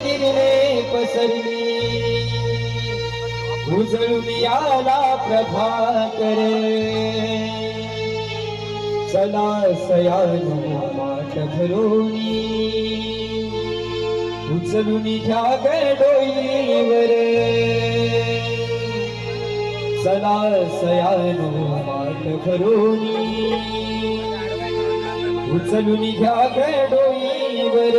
पसरली. उजळून याला प्रभाकर चला सया माठ भरोनी उचलून घ्या गडोईवर चला सया माठ भरोनी उचलून घ्या गडोईवर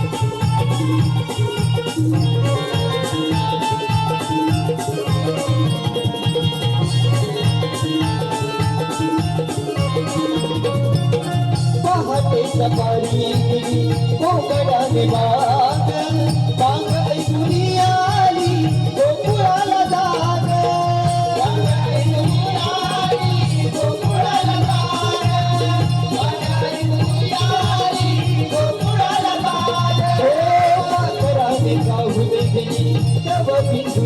सकाळी कोकणाने बाग बाग ऐकून आली गोकुळाला जाग बाग ऐकून आली गोकुळाला जाग बाग ऐकून आली गोकुळाला जाग हो पाखराने गाऊन गेली तव बिंदू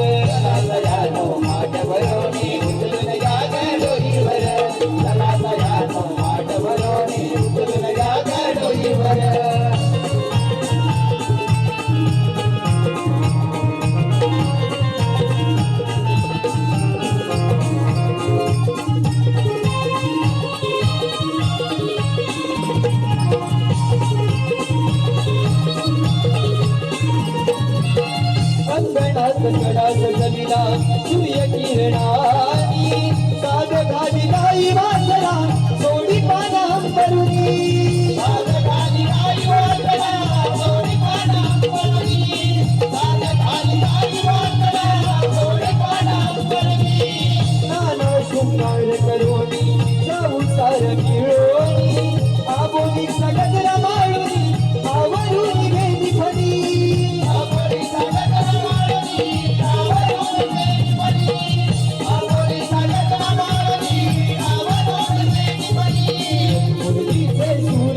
Thank you.